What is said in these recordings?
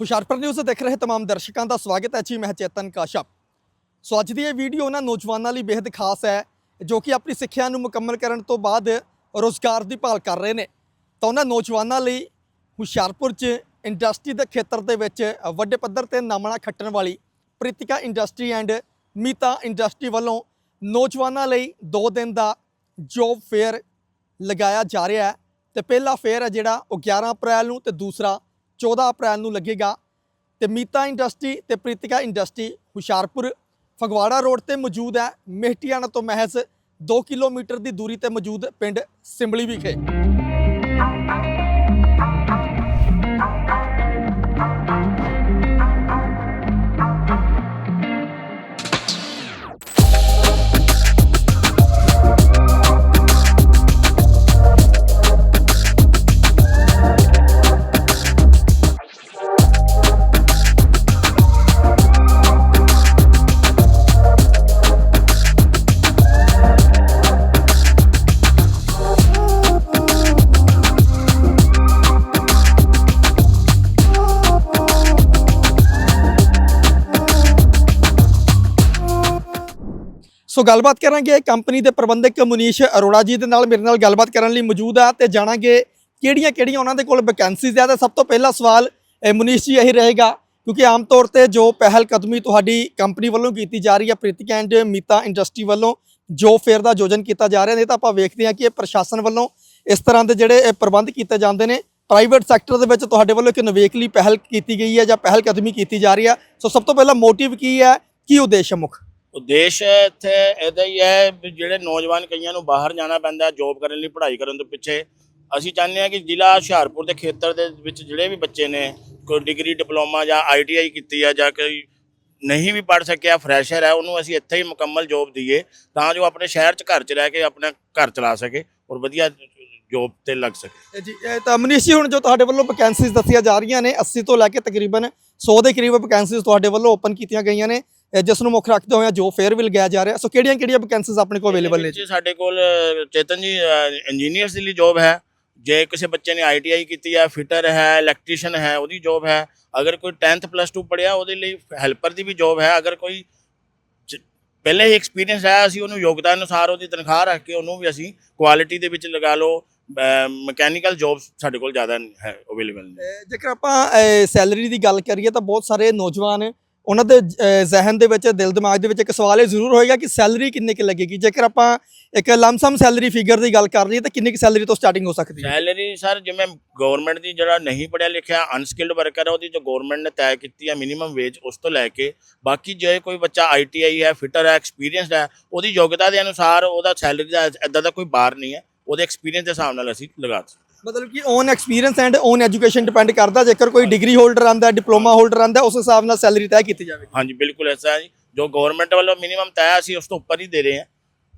Hoshiarpur news ਦੇਖ ਰਹੇ तमाम ਦਰਸ਼ਕਾਂ ਦਾ ਸਵਾਗਤ ਹੈ ਜੀ, ਮੈਂ ਚੇਤਨ ਕਾਸ਼ਪ ਸੋ ਅੱਜ ਦੀ ਇਹ ਵੀਡੀਓ ਉਹਨਾਂ ਨੌਜਵਾਨਾਂ ਲਈ ਬੇहद ਖਾਸ ਹੈ, ਜੋ ਕਿ ਆਪਣੀ ਸਿੱਖਿਆ ਨੂੰ ਮੁਕੰਮਲ ਕਰਨ ਤੋਂ ਬਾਅਦ ਰੋਜ਼ਗਾਰ ਦੀ ਭਾਲ ਕਰ ਰਹੇ ਨੇ। ਤਾਂ ਉਹਨਾਂ ਨੌਜਵਾਨਾਂ ਲਈ ਹੁਸ਼ਿਆਰਪੁਰ 'ਚ ਇੰਡਸਟਰੀ ਦੇ ਖੇਤਰ ਦੇ ਵਿੱਚ ਵੱਡੇ ਪੱਧਰ ਤੇ ਨਾਮਣਾ ਖੱਟਣ ਵਾਲੀ Pritika industry and Meeta industry ਵੱਲੋਂ ਨੌਜਵਾਨਾਂ ਲਈ 2 ਦਿਨ ਦਾ ਜੋਬ ਫੇਅਰ ਲਗਾਇਆ ਜਾ ਰਿਹਾ ਹੈ। ਤੇ ਪਹਿਲਾ ਫੇਅਰ ਹੈ ਜਿਹੜਾ ਉਹ 11 ਅਪ੍ਰੈਲ ਨੂੰ ਤੇ ਦੂਸਰਾ 14 ਅਪ੍ਰੈਲ ਨੂੰ ਲੱਗੇਗਾ ਤੇ ਮੀਤਾ ਇੰਡਸਟਰੀ ਤੇ ਪ੍ਰੀਤਿਕਾ ਇੰਡਸਟਰੀ ਹੁਸ਼ਿਆਰਪੁਰ, ਫਗਵਾੜਾ ਰੋਡ ਤੇ ਮੌਜੂਦ ਹੈ, ਮਹਿਟੀਆਣਾ ਤੋਂ ਮਹਿਜ਼ 2 ਕਿਲੋਮੀਟਰ ਦੀ ਦੂਰੀ ਤੇ ਮੌਜੂਦ ਪਿੰਡ ਸਿੰਬਲੀ ਵਿਖੇ। ਸੋ ਗੱਲਬਾਤ ਕਰਾਂਗੇ ਕੰਪਨੀ ਦੇ ਪ੍ਰਬੰਧਕ ਮੁਨੀਸ਼ ਅਰੋੜਾ ਜੀ ਦੇ ਨਾਲ। ਮੇਰੇ ਨਾਲ ਗੱਲਬਾਤ ਕਰਨ ਲਈ ਮੌਜੂਦ ਆ ਤੇ ਜਾਣਾਂਗੇ ਕਿਹੜੀਆਂ ਕਿਹੜੀਆਂ ਉਹਨਾਂ ਦੇ ਕੋਲ ਵੈਕੈਂਸੀਜ਼ ਆ। ਤੇ ਸਭ ਤੋਂ ਪਹਿਲਾ ਸਵਾਲ ਮੁਨੀਸ਼ ਜੀ ਇਹੀ ਰਹੇਗਾ, ਕਿਉਂਕਿ ਆਮ ਤੌਰ ਤੇ ਜੋ ਪਹਿਲ ਕਦਮੀ ਤੁਹਾਡੀ ਕੰਪਨੀ ਵੱਲੋਂ ਕੀਤੀ ਜਾ ਰਹੀ ਹੈ ਪ੍ਰੀਤਿਕ ਐਂਡ ਮੀਤਾ ਇੰਡਸਟਰੀ ਵੱਲੋਂ ਜੋ ਫੇਅਰ ਦਾ ਆਯੋਜਨ ਕੀਤਾ ਜਾ ਰਿਹਾ ਨਹੀਂ ਤਾਂ ਆਪਾਂ ਵੇਖਦੇ ਹਾਂ ਕਿ ਇਹ ਪ੍ਰਸ਼ਾਸਨ ਵੱਲੋਂ ਇਸ ਤਰ੍ਹਾਂ ਦੇ ਜਿਹੜੇ ਪ੍ਰਬੰਧ ਕੀਤੇ ਜਾਂਦੇ ਨੇ। ਪ੍ਰਾਈਵੇਟ ਸੈਕਟਰ ਦੇ ਵਿੱਚ ਤੁਹਾਡੇ ਵੱਲੋਂ ਇੱਕ ਨਿਵੇਕਲੀ ਪਹਿਲ ਕੀਤੀ ਗਈ ਹੈ ਜਾਂ ਪਹਿਲ ਕਦਮੀ ਕੀਤੀ ਜਾ ਰਹੀ ਹੈ ਸੋ ਸਭ ਤੋਂ ਪਹਿਲਾਂ ਮੋਟਿਵ ਕੀ ਹੈ? ਕੀ ਉਦੇਸ਼ ਹੈ ਮੁੱਖ? ਉਦੇਸ਼ ਇੱਥੇ, ਇਹਦਾ ਹੀ ਹੈ ਵੀ ਜਿਹੜੇ ਨੌਜਵਾਨ ਕਈਆਂ ਨੂੰ ਬਾਹਰ ਜਾਣਾ ਪੈਂਦਾ ਜੋਬ ਕਰਨ ਲਈ, ਪੜ੍ਹਾਈ ਕਰਨ ਤੋਂ ਪਿੱਛੇ। ਅਸੀਂ ਚਾਹੁੰਦੇ ਹਾਂ ਕਿ ਜ਼ਿਲ੍ਹਾ ਹੁਸ਼ਿਆਰਪੁਰ ਦੇ ਖੇਤਰ ਦੇ ਵਿੱਚ ਜਿਹੜੇ ਵੀ ਬੱਚੇ ਨੇ, ਕੋਈ ਡਿਗਰੀ ਡਿਪਲੋਮਾ ਜਾਂ ਆਈਟੀਆਈ ਕੀਤੀ ਆ ਜਾਂ ਕੋਈ ਨਹੀਂ ਵੀ ਪੜ੍ਹ ਸਕਿਆ ਫਰੈਸ਼ਰ ਹੈ, ਉਹਨੂੰ ਅਸੀਂ ਇੱਥੇ ਹੀ ਮੁਕੰਮਲ ਜੋਬ ਦਈਏ, ਤਾਂ ਜੋ ਆਪਣੇ ਸ਼ਹਿਰ 'ਚ ਘਰ 'ਚ ਰਹਿ ਕੇ ਆਪਣਾ ਘਰ ਚਲਾ ਸਕੇ ਔਰ ਵਧੀਆ ਜੋਬ ਤੇ ਲੱਗ ਸਕੇ। ਜੀ, ਇਹ ਤਾਂ ਮਨੀਸ਼ ਜੀ ਹੁਣ ਜੋ ਤੁਹਾਡੇ ਵੱਲੋਂ ਵੈਕੈਂਸੀਜ਼ ਦੱਸੀਆਂ ਜਾ ਰਹੀਆਂ ਨੇ 80 ਤੋਂ ਲੈ ਕੇ ਤਕਰੀਬਨ 100 ਦੇ ਕਰੀਬ ਵੈਕੈਂਸੀਜ਼ ਤੁਹਾਡੇ ਵੱਲੋਂ ਓਪਨ ਕੀਤੀਆਂ ਗਈਆਂ ਨੇ। ਜਿਸ ਨੂੰ ਮੁੱਖ ਰੱਖਦੇ ਹੋਏ ਜੋ ਫੇਅਰ ਵੀ ਲਗਾਇਆ ਜਾ ਰਿਹਾ। ਸੋ ਕਿਹੜੀਆਂ ਕਿਹੜੀਆਂ ਵੈਕੈਂਸੀਜ਼ ਆਪਣੇ ਕੋਲ ਅਵੇਲੇਬਲ ਨੇ ਵਿੱਚ ਸਾਡੇ ਕੋਲ ਚੇਤਨ ਜੀ ਇੰਜੀਨੀਅਰਸ ਦੇ ਲਈ ਜੋਬ ਹੈ। ਜੇ ਕਿਸੇ ਬੱਚੇ ਨੇ ਆਈਟੀਆਈ ਕੀਤੀ ਹੈ ਫਿਟਰ ਹੈ ਇਲੈਕਟ੍ਰੀਸ਼ੀਅਨ ਹੈ ਉਹਦੀ ਜੋਬ ਹੈ। ਅਗਰ ਕੋਈ 10th ਪਲੱਸ 2 ਪੜਿਆ ਉਹਦੇ ਲਈ ਹੈਲਪਰ ਦੀ ਵੀ ਜੋਬ ਹੈ। ਅਗਰ ਕੋਈ ਜ- ਪਹਿਲੇ ਹੀ ਐਕਸਪੀਰੀਅੰਸ ਹੈ ਅਸੀਂ ਉਹਨੂੰ ਯੋਗਤਾ ਅਨੁਸਾਰ ਉਹਦੀ ਤਨਖਾਹ ਰੱਖ ਕੇ ਉਹਨੂੰ ਵੀ ਅਸੀਂ ਕੁਆਲਿਟੀ ਦੇ ਵਿੱਚ ਲਗਾ ਲਓ। ਮਕੈਨੀਕਲ ਜੋਬ ਸਾਡੇ ਕੋਲ ਜ਼ਿਆਦਾ ਹੈ ਅਵੇਲੇਬਲ ਨੇ। ਜੇਕਰ ਆਪਾਂ ਸੈਲਰੀ ਦੀ ਗੱਲ ਕਰੀਏ ਤਾਂ ਬਹੁਤ ਸਾਰੇ ਨੌਜਵਾਨ ਉਹਨਾਂ ਦੇ ਅਹ, ਜ਼ਿਹਨ ਦੇ ਵਿੱਚ ਦਿਲ ਦਿਮਾਗ ਦੇ ਵਿੱਚ ਇੱਕ ਸਵਾਲ ਇਹ ਜ਼ਰੂਰ ਹੋਏਗਾ ਕਿ ਸੈਲਰੀ ਕਿੰਨੇ ਕਿ ਲੱਗੇਗੀ? ਜੇਕਰ ਆਪਾਂ ਇੱਕ ਲਮਸਮ ਸੈਲਰੀ ਫਿਗਰ ਦੀ ਗੱਲ ਕਰ ਲਈਏ ਤਾਂ ਕਿੰਨੀ ਕਿ ਸੈਲਰੀ ਤੋਂ ਸਟਾਰਟਿੰਗ ਹੋ ਸਕਦੀ ਹੈ? ਸੈਲਰੀ ਸਰ ਜਿਵੇਂ ਗਵਰਨਮੈਂਟ ਦੀ ਜਿਹੜਾ ਨਹੀਂ ਪੜਿਆ ਲਿਖਿਆ ਅਨਸਕਿਲਡ ਵਰਕਰ ਹੈ ਉਹਦੀ ਜੋ ਗਵਰਨਮੈਂਟ ਨੇ ਤੈਅ ਕੀਤੀ ਹੈ ਮਿਨੀਮਮ ਵੇਜ ਉਸ ਤੋਂ ਲੈ ਕੇ ਬਾਕੀ ਜੇ ਕੋਈ ਬੱਚਾ ਆਈਟੀਆਈ ਹੈ ਫਿਟਰ ਹੈ ਐਕਸਪੀਰੀਅੰਸਡ ਹੈ ਉਹਦੀ ਯੋਗਤਾ ਦੇ ਅਨੁਸਾਰ ਉਹਦਾ ਸੈਲਰੀ ਦਾ ਇਦਾਂ ਦਾ ਕੋਈ ਬਾਰ ਨਹੀਂ ਹੈ। ਉਹਦੇ ਐਕਸਪੀਰੀਅੰਸ ਦੇ ਹਿਸਾਬ ਨਾਲ ਅਸੀਂ ਲਗਾ ਸਕਦੇ ਮਤਲਬ ਕਿ own experience and own education depend ਕਰਦਾ, ਜੇਕਰ ਕੋਈ ਡਿਗਰੀ ਹੋਲਡਰ ਆਂਦਾ ਡਿਪਲੋਮਾ ਹੋਲਡਰ ਆਂਦਾ, ਉਸ ਹਿਸਾਬ ਨਾਲ ਸੈਲਰੀ ਤੈਅ ਕੀਤੀ ਜਾਵੇਗੀ। ਹਾਂਜੀ, ਬਿਲਕੁਲ ਐਸਾ ਹੈ ਜੀ। ਜੋ ਗਵਰਨਮੈਂਟ ਵੱਲੋਂ ਮਿਨੀਮਮ ਤੈਅ ਅਸੀਂ ਉਸ ਤੋਂ ਉੱਪਰ ਹੀ ਦੇ ਰਹੇ ਹਾਂ।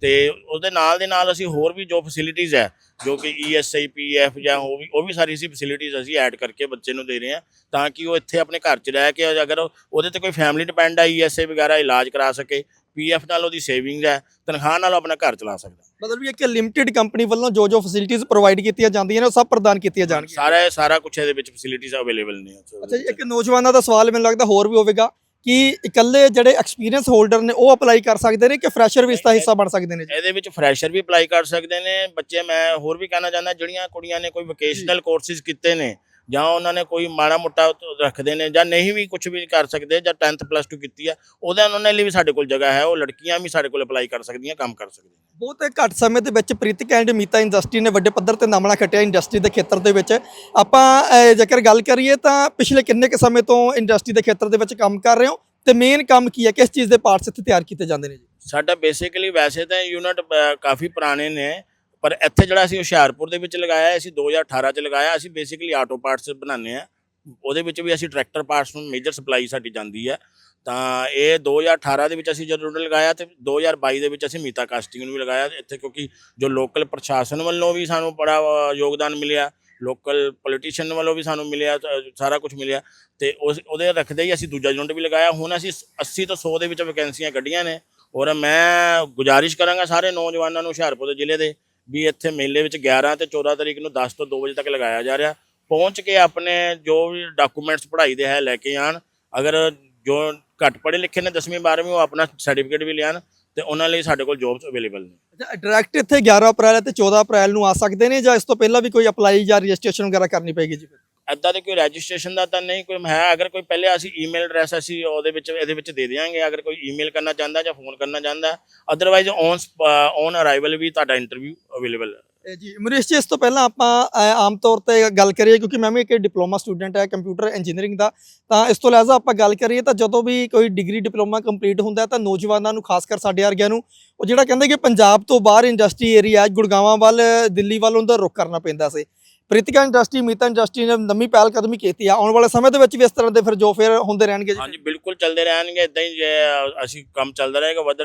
ਤੇ ਉਹਦੇ ਨਾਲ ਦੇ ਨਾਲ ਅਸੀਂ ਹੋਰ ਵੀ ਜੋ ਫੈਸਿਲਿਟੀਜ਼ ਹੈ, ਜੋ ਕਿ E ਈਐਸਆਈ ਪੀਐਫ ਜਾਂ ਉਹ ਵੀ ਉਹ ਵੀ ਸਾਰੀ ਅਸੀਂ ਫੈਸਿਲਿਟੀਜ਼ ਅਸੀਂ ਐਡ ਕਰਕੇ ਬੱਚੇ ਨੂੰ ਦੇ ਰਹੇ ਹਾਂ, ਤਾਂ ਕਿ ਉਹ ਇੱਥੇ ਆਪਣੇ ਘਰ 'ਚ ਰਹਿ ਕੇ ਅਗਰ ਉਹਦੇ ਤੇ ਕੋਈ ਫੈਮਿਲੀ ਡਿਪੈਂਡ ਹੈ ਈਐਸਆਈ ਵਗੈਰਾ ਇਲਾਜ ਕਰਾ ਸਕੇ ਪੀਐਫ ਨਾਲ ਉਹਦੀ ਸੇਵਿੰਗਸ ਹੈ ਤਨਖਾਹ ਨਾਲ ਉਹ ਆਪਣਾ ਘਰ ਚਲਾ ਸਕਦਾ। ਮਤਲਬ ਕਿ ਇੱਕ ਲਿਮਟਿਡ ਕੰਪਨੀ ਵੱਲੋਂ ਜੋ ਜੋ ਫੈਸਿਲਿਟੀਆਂ ਪ੍ਰੋਵਾਈਡ ਕੀਤੀਆਂ ਜਾਂਦੀਆਂ ਨੇ ਉਹ ਸਭ ਪ੍ਰਦਾਨ ਕੀਤੀਆਂ ਜਾਣਗੀਆਂ। ਸਾਰਾ ਸਾਰਾ ਕੁਝ ਇਹਦੇ ਵਿੱਚ ਫੈਸਿਲਿਟੀਜ਼ ਅਵੇਲੇਬਲ ਨੇ। ਅੱਛਾ ਜੀ ਇੱਕ ਨੌਜਵਾਨਾਂ ਦਾ ਸਵਾਲ ਮੈਨੂੰ ਲੱਗਦਾ ਹੋਰ ਵੀ ਹੋਵੇਗਾ ਕਿ ਇਕੱਲੇ ਜਿਹੜੇ ਐਕਸਪੀਰੀਅੰਸ ਹੋਲਡਰ ਨੇ ਉਹ ਅਪਲਾਈ ਕਰ ਸਕਦੇ ਨੇ ਕਿ ਫਰੈਸ਼ਰ ਵੀ ਇਸ ਦਾ ਹਿੱਸਾ ਬਣ ਸਕਦੇ ਨੇ ਇਹਦੇ ਵਿੱਚ ਫਰੈਸ਼ਰ ਵੀ ਅਪਲਾਈ ਕਰ ਸਕਦੇ ਨੇ। ਬੱਚੇ ਮੈਂ ਹੋਰ ਵੀ ਕਹਿਣਾ ਚਾਹੁੰਦਾ ਜਿਹੜੀਆਂ ਕੁੜੀਆਂ ਨੇ ਕੋਈ ਵੋਕੇਸ਼ਨਲ ਕੋਰਸਿਸ ਕੀਤੇ ਨੇ ਜਾਂ ਉਹਨਾਂ ਨੇ ਕੋਈ ਮਾੜਾ ਮੋਟਾ ਰੱਖਦੇ ਨੇ ਜਾਂ ਨਹੀਂ ਵੀ ਕੁਝ ਵੀ ਕਰ ਸਕਦੇ ਜਾਂ 10th ਪਲੱਸ 2 ਕੀਤੀ ਹੈ ਉਹਦੇ ਉਹਨਾਂ ਲਈ ਵੀ ਸਾਡੇ ਕੋਲ ਜਗ੍ਹਾ ਹੈ ਉਹ ਲੜਕੀਆਂ ਵੀ ਸਾਡੇ ਕੋਲ ਅਪਲਾਈ ਕਰ ਸਕਦੀਆਂ ਕੰਮ ਕਰ ਸਕਦੀਆਂ ਬਹੁਤ ਘੱਟ ਸਮੇਂ ਦੇ ਵਿੱਚ ਪ੍ਰੀਤਿਕ ਐਂਡ ਮੀਤਾ ਇੰਡਸਟਰੀ ਨੇ ਵੱਡੇ ਪੱਧਰ ਤੇ ਨਾਮਣਾ ਖੱਟਿਆ ਇੰਡਸਟਰੀ ਦੇ ਖੇਤਰ ਦੇ ਵਿੱਚ। ਆਪਾਂ ਜੇਕਰ ਗੱਲ ਕਰੀਏ ਤਾਂ ਪਿਛਲੇ ਕਿੰਨੇ ਕੁ ਸਮੇਂ ਤੋਂ ਇੰਡਸਟਰੀ ਦੇ ਖੇਤਰ ਦੇ ਵਿੱਚ ਕੰਮ ਕਰ ਰਹੇ ਹੋ ਤੇ ਮੇਨ ਕੰਮ ਕੀ ਹੈ? ਕਿਸ ਚੀਜ਼ ਦੇ ਪਾਰਟਸ ਇੱਥੇ ਤਿਆਰ ਕੀਤੇ ਜਾਂਦੇ ਨੇ ਜੀ? ਸਾਡਾ ਬੇਸਿਕਲੀ ਵੈਸੇ ਤਾਂ ਯੂਨਿਟ ਕਾਫੀ ਪੁਰਾਣੇ ਨੇ। ਪਰ ਇੱਥੇ ਜਿਹੜਾ ਅਸੀਂ ਹੁਸ਼ਿਆਰਪੁਰ ਦੇ ਵਿੱਚ ਲਗਾਇਆ, ਅਸੀਂ 2018 ਚ ਲਗਾਇਆ, ਅਸੀਂ ਬੇਸਿਕਲੀ ਆਟੋ ਪਾਰਟਸ ਬਣਾਉਂਦੇ ਆ ਉਹਦੇ ਵਿੱਚ ਵੀ ਅਸੀਂ ਟਰੈਕਟਰ ਪਾਰਟਸ ਨੂੰ ਮੇਜਰ ਸਪਲਾਈ ਸਾਡੀ ਜਾਂਦੀ ਹੈ। ਤਾਂ ਇਹ 2018 ਦੇ ਵਿੱਚ ਅਸੀਂ ਜਦੋਂ ਲਗਾਇਆ ਤੇ 2022 ਦੇ ਵਿੱਚ ਅਸੀਂ ਮੀਤਾ ਕਾਸਟਿੰਗ ਨੂੰ ਵੀ ਲਗਾਇਆ ਇੱਥੇ ਕਿਉਂਕਿ ਜੋ ਲੋਕਲ ਪ੍ਰਸ਼ਾਸਨ ਵੱਲੋਂ ਵੀ ਸਾਨੂੰ ਬੜਾ ਯੋਗਦਾਨ ਮਿਲਿਆ ਲੋਕਲ ਪੋਲੀਟੀਸ਼ੀਅਨ ਵੱਲੋਂ ਵੀ ਸਾਨੂੰ ਮਿਲਿਆ ਸਾਰਾ ਕੁਝ ਮਿਲਿਆ। ਤੇ ਉਸ, ਉਹਦੇ ਰੱਖਦੇ ਹੀ ਅਸੀਂ ਦੂਜਾ ਯੂਨਿਟ ਵੀ ਲਗਾਇਆ। ਹੁਣ ਅਸੀਂ 80 ਤੋਂ 100 ਦੇ ਵਿੱਚ ਵੈਕੈਂਸੀਆਂ ਕੱਢੀਆਂ ਨੇ। ਔਰ ਮੈਂ ਗੁਜ਼ਾਰਿਸ਼ ਕਰਾਂਗਾ ਸਾਰੇ ਨੌਜਵਾਨਾਂ ਨੂੰ ਹੁਸ਼ਿਆਰਪੁਰ ਦੇ ਜ਼ਿਲ੍ਹੇ ਦੇ ਵੀ ਇੱਥੇ ਮੇਲੇ ਵਿੱਚ 11 ਤੇ 14 ਤਰੀਕ ਨੂੰ 10 ਤੋਂ 2 ਵਜੇ ਤੱਕ ਲਗਾਇਆ ਜਾ ਰਿਹਾ। ਪਹੁੰਚ ਕੇ ਆਪਣੇ ਜੋ ਵੀ ਡਾਕੂਮੈਂਟਸ ਪੜ੍ਹਾਈ ਦੇ ਹੈ ਲੈ ਕੇ ਆਣ ਅਗਰ ਜੋ ਘੱਟ ਪੜ੍ਹੇ ਲਿਖੇ ਨੇ 10ਵੀਂ 12ਵੀਂ ਉਹ ਆਪਣਾ ਸਰਟੀਫਿਕੇਟ ਵੀ ਲਿਆਣ ਤੇ ਉਹਨਾਂ ਲਈ ਸਾਡੇ ਕੋਲ ਜੌਬਸ ਅਵੇਲੇਬਲ ਨੇ। ਡਾਇਰੈਕਟ ਇੱਥੇ 11 ਅਪ੍ਰੈਲ ਤੇ 14 ਅਪ੍ਰੈਲ ਨੂੰ ਆ ਸਕਦੇ ਨੇ ਜਾਂ ਇਸ ਤੋਂ ਪਹਿਲਾਂ ਵੀ ਕੋਈ ਅਪਲਾਈ ਜਾਂ ਰਜਿਸਟ੍ਰੇਸ਼ਨ ਵਗੈਰਾ ਕਰਨੀ ਪਏਗੀ ਜੀ ਐਦਾਂ ਦੇ ਕੋਈ ਰਜਿਸਟ੍ਰੇਸ਼ਨ ਦਾ ਤਾਂ ਨਹੀਂ, ਕੋਈ ਹੈ, ਅਗਰ ਕੋਈ ਪਹਿਲੇ ਅਸੀਂ ਈਮੇਲ ਐਡਰੈਸ ਅਸੀਂ ਉਹਦੇ ਵਿੱਚ, ਇਹਦੇ ਵਿੱਚ ਦੇ ਦਿਆਂਗੇ, ਅਗਰ ਕੋਈ ਈਮੇਲ ਕਰਨਾ ਚਾਹੁੰਦਾ ਜਾਂ ਫੋਨ ਕਰਨਾ ਚਾਹੁੰਦਾ ਅਦਰਵਾਈਜ਼ ਔਨ ਔਨ ਅਰਾਈਵਲ ਵੀ ਤੁਹਾਡਾ ਇੰਟਰਵਿਊ ਅਵੇਲੇਬਲ ਹੈ। ਜੀ ਮਨੀਸ਼ ਜੀ, ਇਸ ਤੋਂ ਪਹਿਲਾਂ ਆਪਾਂ ਆਮ ਤੌਰ ਤੇ ਗੱਲ ਕਰੀਏ, ਕਿਉਂਕਿ ਮੈਂ ਵੀ ਇੱਕ ਡਿਪਲੋਮਾ ਸਟੂਡੈਂਟ ਹੈ ਕੰਪਿਊਟਰ ਇੰਜੀਨੀਅਰਿੰਗ ਦਾ, ਤਾਂ ਇਸ ਤੋਂ ਲਿਹਾਜ਼ਾ ਆਪਾਂ ਗੱਲ ਕਰੀਏ, ਤਾਂ ਜਦੋਂ ਵੀ ਕੋਈ ਡਿਗਰੀ ਡਿਪਲੋਮਾ ਕੰਪਲੀਟ ਹੁੰਦਾ ਤਾਂ ਨੌਜਵਾਨਾਂ ਨੂੰ, ਖਾਸ ਕਰ ਸਾਡੇ ਵਰਗਿਆਂ ਨੂੰ, ਉਹ ਜਿਹੜਾ ਕਹਿੰਦੇ ਕਿ ਪੰਜਾਬ ਤੋਂ ਬਾਹਰ ਇੰਡਸਟਰੀ ਏਰੀਆ ਗੁੜਗਾਵਾਂ ਵੱਲ, ਦਿੱਲੀ ਵੱਲ ਉਹਦਾ ਰੁਖ ਕਰਨਾ ਪੈਂਦਾ ਸੀ। ਪ੍ਰੀਤਿਕਾ ਇੰਡਸਟਰੀ ਮੀਤਾ ਇੰਡਸਟਰੀ ਨੇ ਨਵੀਂ ਪਹਿਲ ਕਦਮੀ ਕੀਤੀ ਆ। ਆਉਣ ਵਾਲੇ ਸਮੇਂ ਦੇ ਵਿੱਚ ਵੀ ਇਸ ਤਰ੍ਹਾਂ ਦੇ ਫਿਰ ਜੋ ਫਿਰ ਹੁੰਦੇ ਰਹਿਣਗੇ ਜੀ। ਹਾਂਜੀ ਬਿਲਕੁਲ ਚੱਲਦੇ ਰਹਿਣਗੇ। ਇਦਾਂ ਹੀ ਜੇ ਅਸੀਂ ਕੰਮ ਚੱਲਦਾ ਰਹੇਗਾ ਵਧ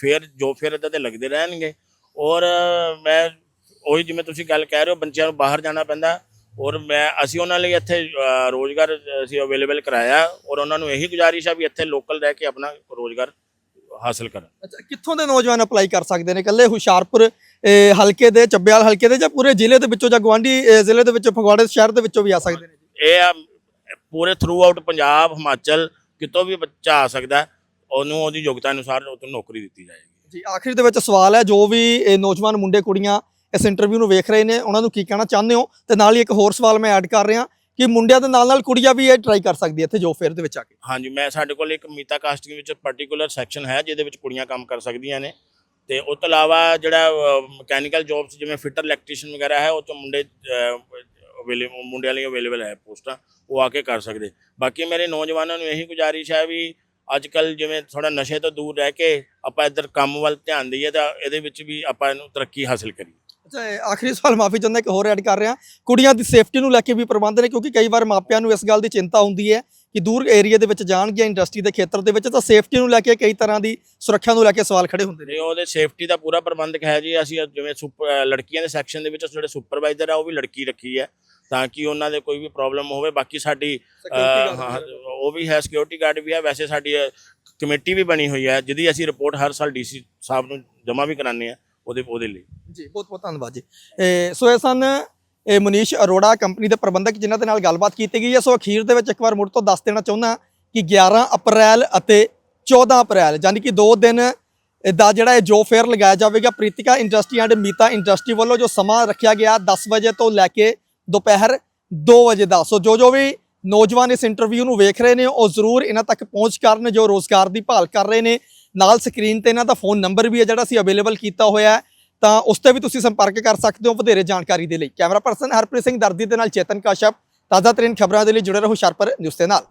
ਫੇਰ ਜੋ ਫੇਰ ਇਦਾਂ ਤੇ ਲੱਗਦੇ ਰਹਿਣਗੇ। ਔਰ ਮੈਂ ਉਹੀ ਜਿਵੇਂ ਤੁਸੀਂ ਗੱਲ ਕਹਿ ਰਹੇ ਹੋ ਬੱਚਿਆਂ ਨੂੰ ਬਾਹਰ ਜਾਣਾ ਪੈਂਦਾ। ਔਰ ਮੈਂ ਅਸੀਂ ਉਹਨਾਂ ਲਈ ਇੱਥੇ ਅ, ਰੋਜ਼ਗਾਰ ਅਸੀਂ ਅਵੇਲੇਬਲ ਕਰਾਇਆ। ਔਰ ਉਹਨਾਂ ਨੂੰ ਇਹੀ ਗੁਜ਼ਾਰਿਸ਼ ਆ ਵੀ ਇੱਥੇ ਲੋਕਲ ਰਹਿ ਕੇ ਆਪਣਾ ਰੋਜ਼ਗਾਰ ਹਾਸਲ ਕਰਨ। ਅੱਛਾ ਕਿੱਥੋਂ ਦੇ ਨੌਜਵਾਨ ਅਪਲਾਈ ਕਰ ਸਕਦੇ ਨੇ? ਇਕੱਲੇ ਹੁਸ਼ਿਆਰਪੁਰ ਹਲਕੇ ਦੇ ਚੱਬੇਵਾਲ ਹਲਕੇ ਦੇ ਜਾਂ ਪੂਰੇ ਜ਼ਿਲ੍ਹੇ ਦੇ ਵਿੱਚੋਂ ਜਾਂ ਗਵਾਂਢੀ ਜ਼ਿਲ੍ਹੇ ਦੇ ਵਿੱਚੋਂ ਫਗਵਾੜੇ ਸ਼ਹਿਰ ਦੇ ਵਿੱਚੋਂ ਵੀ ਆ ਸਕਦੇ ਨੇ? ਇਹ ਆ ਪੂਰੇ ਥਰੂ ਆਊਟ ਪੰਜਾਬ ਹਿਮਾਚਲ ਕਿਤੋਂ ਵੀ ਬੱਚਾ ਆ ਸਕਦਾ ਉਹਨੂੰ ਉਹਦੀ ਯੋਗਤਾ ਅਨੁਸਾਰ ਉਹਨੂੰ ਨੌਕਰੀ ਦਿੱਤੀ ਜਾਏਗੀ। ਜੀ ਆਖਿਰ ਦੇ ਵਿੱਚ ਸਵਾਲ ਹੈ ਜੋ ਵੀ ਇਹ ਨੌਜਵਾਨ ਮੁੰਡੇ ਕੁੜੀਆਂ ਇਸ ਇੰਟਰਵਿਊ ਨੂੰ ਵੇਖ ਰਹੇ ਨੇ ਉਹਨਾਂ ਨੂੰ ਕੀ ਕਹਿਣਾ ਚਾਹੁੰਦੇ ਹੋ? ਤੇ ਨਾਲ ਹੀ ਇੱਕ ਹੋਰ ਸਵਾਲ ਮੈਂ ਐਡ ਕਰ ਰਿਹਾ ਕਿ ਮੁੰਡਿਆਂ ਦੇ ਨਾਲ ਨਾਲ ਕੁੜੀਆਂ ਵੀ ਇਹ ਟਰਾਈ ਕਰ ਸਕਦੀ ਹੈ ਇੱਥੇ ਜੋ ਫੇਅਰ ਦੇ ਵਿੱਚ ਆ ਕੇ। ਹਾਂਜੀ, ਮੈਂ ਸਾਡੇ ਕੋਲ ਇੱਕ ਮੀਤਾ ਕਾਸਟਿੰਗ ਵਿੱਚ ਪਰਟੀਕੂਲਰ ਸੈਕਸ਼ਨ ਹੈ, ਜਿਹਦੇ ਵਿੱਚ ਕੁੜੀਆਂ ਕੰਮ ਕਰ ਸਕਦੀਆਂ ਨੇ। ਤੇ ਉਸ ਤੋਂ ਇਲਾਵਾ ਜਿਹੜਾ ਮਕੈਨੀਕਲ ਜੌਬਸ ਜਿਵੇਂ ਫਿਟਰ ਇਲੈਕਟ੍ਰੀਸ਼ੀਅਨ ਵਗੈਰਾ ਹੈ, ਉਹ ਤੋਂ ਮੁੰਡੇ ਅਵੇਲੇਬਲ ਮੁੰਡਿਆਂ ਲਈ ਅਵੇਲੇਬਲ ਹੈ ਪੋਸਟਾਂ, ਉਹ ਆ ਕੇ ਕਰ ਸਕਦੇ। ਬਾਕੀ ਮੇਰੇ ਨੌਜਵਾਨਾਂ ਨੂੰ ਇਹੀ ਗੁਜ਼ਾਰਿਸ਼ ਹੈ ਵੀ ਅੱਜ ਕੱਲ ਜਿਵੇਂ ਥੋੜਾ ਨਸ਼ੇ ਤੋਂ ਦੂਰ ਰਹਿ ਕੇ ਆਪਾਂ ਇੱਧਰ ਕੰਮ ਵੱਲ ਧਿਆਨ ਦਈਏ ਤਾਂ ਇਹਦੇ ਵਿੱਚ ਵੀ ਆਪਾਂ ਇਹਨੂੰ ਤਰੱਕੀ ਹਾਸਲ ਕਰੀਏ। ਆਖਰੀ ਸਵਾਲ ਮਾਫੀ ਚਾਹੁੰਦਾ ਇੱਕ ਹੋਰ ਐਡ ਕਰ ਰਿਹਾ। ਕੁੜੀਆਂ ਦੀ ਸੇਫਟੀ ਨੂੰ ਲੈ ਕੇ ਵੀ ਪ੍ਰਬੰਧ ਨੇ ਕਿਉਂਕਿ ਕਈ ਵਾਰ ਮਾਪਿਆਂ ਨੂੰ ਇਸ ਗੱਲ ਦੀ ਚਿੰਤਾ ਹੁੰਦੀ ਹੈ ਕਿ ਦੂਰ ਏਰੀਆ ਦੇ ਵਿੱਚ ਜਾਣਗੇ ਇੰਡਸਟਰੀ ਦੇ ਖੇਤਰ ਦੇ ਵਿੱਚ ਤਾਂ ਸੇਫਟੀ ਨੂੰ ਲੈ ਕੇ ਕਈ ਤਰ੍ਹਾਂ ਦੀ ਸੁਰੱਖਿਆ ਨੂੰ ਲੈ ਕੇ ਸਵਾਲ ਖੜੇ ਹੁੰਦੇ ਨੇ। ਉਹਦੇ ਸੇਫਟੀ ਦਾ ਪੂਰਾ ਪ੍ਰਬੰਧਕ ਹੈ ਜੀ ਅਸੀਂ ਜਿਵੇਂ ਲੜਕੀਆਂ ਦੇ ਸੈਕਸ਼ਨ ਦੇ ਵਿੱਚ ਜਿਹੜੇ ਸੁਪਰਵਾਈਜ਼ਰ ਆ ਉਹ ਵੀ ਲੜਕੀ ਰੱਖੀ ਹੈ ਤਾਂ ਕਿ ਉਹਨਾਂ ਦੇ ਕੋਈ ਵੀ ਪ੍ਰੋਬਲਮ ਹੋਵੇ। ਬਾਕੀ ਸਾਡੀ ਉਹ ਵੀ ਹੈ ਸਿਕਿਉਰਿਟੀ ਗਾਰਡ ਵੀ ਹੈ। ਵੈਸੇ ਸਾਡੀ ਕਮੇਟੀ ਵੀ ਬਣੀ ਹੋਈ ਹੈ ਜਿਹਦੀ ਅਸੀਂ ਰਿਪੋਰਟ ਹਰ ਸਾਲ ਡੀਸੀ ਸਾਹਿਬ ਨੂੰ ਜਮ੍ਹਾਂ ਵੀ ਕਰਾਉਂਦੇ ਆ ਉਹਦੇ ਉਹਦੇ ਲਈ। ਜੀ, ਬਹੁਤ ਬਹੁਤ ਧੰਨਵਾਦ ਜੀ। ਸੋ ਇਹ ਸਨ, ਇਹ ਮਨੀਸ਼ ਅਰੋੜਾ ਕੰਪਨੀ ਦੇ ਪ੍ਰਬੰਧਕ ਜਿਨ੍ਹਾਂ ਦੇ ਨਾਲ ਗੱਲਬਾਤ ਕੀਤੀ ਗਈ ਹੈ। ਸੋ ਅਖੀਰ ਦੇ ਵਿੱਚ ਇੱਕ ਵਾਰ ਮੁੜ ਤੋਂ ਦੱਸ ਦੇਣਾ ਚਾਹੁੰਦਾ ਕਿ 11 ਅਪ੍ਰੈਲ ਅਤੇ 14 ਅਪ੍ਰੈਲ, ਯਾਨੀ ਕਿ 2 ਦਿਨ ਦਾ ਜਿਹੜਾ ਇਹ ਜੋ ਫੇਅਰ ਲਗਾਇਆ ਜਾਵੇਗਾ, Preetika industry and Meeta industry ਵੱਲੋਂ ਜੋ ਸਮਾਂ ਰੱਖਿਆ ਗਿਆ 10 ਵਜੇ ਤੋਂ ਲੈ ਕੇ ਦੁਪਹਿਰ 2 ਵਜੇ ਦਾ। ਸੋ ਜੋ ਜੋ ਵੀ ਨੌਜਵਾਨ ਇਸ ਇੰਟਰਵਿਊ ਨੂੰ ਵੇਖ ਰਹੇ ਨੇ, ਉਹ ਜ਼ਰੂਰ ਇਹਨਾਂ ਤੱਕ ਪਹੁੰਚ ਕਰਨ ਜੋ ਰੋਜ਼ਗਾਰ ਦੀ ਭਾਲ ਕਰ ਰਹੇ ਨੇ। ਨਾਲ ਸਕਰੀਨ ਤੇ ਇਹਨਾਂ ਦਾ ਫੋਨ ਨੰਬਰ ਵੀ ਹੈ ਜਿਹੜਾ ਅਸੀਂ ਅਵੇਲੇਬਲ ਕੀਤਾ ਹੋਇਆ ਹੈ। ਤਾਂ ਉਸ ਤੇ ਵੀ ਤੁਸੀਂ ਸੰਪਰਕ ਕਰ ਸਕਦੇ ਹੋ ਵਧੇਰੇ ਜਾਣਕਾਰੀ ਦੇ ਲਈ। ਕੈਮਰਾ ਪਰਸਨ ਹਰਪ੍ਰੀਤ ਸਿੰਘ ਦਰਦੀ ਦੇ ਨਾਲ ਚੇਤਨ ਕਾਸ਼ਪ। ਤਾਜ਼ਾ ਤਰੀਨ ਖਬਰਾਂ ਦੇ ਲਈ ਜੁੜੇ ਰਹੋ ਸ਼ਰਪਰ ਨਿਊਜ਼ ਦੇ ਨਾਲ।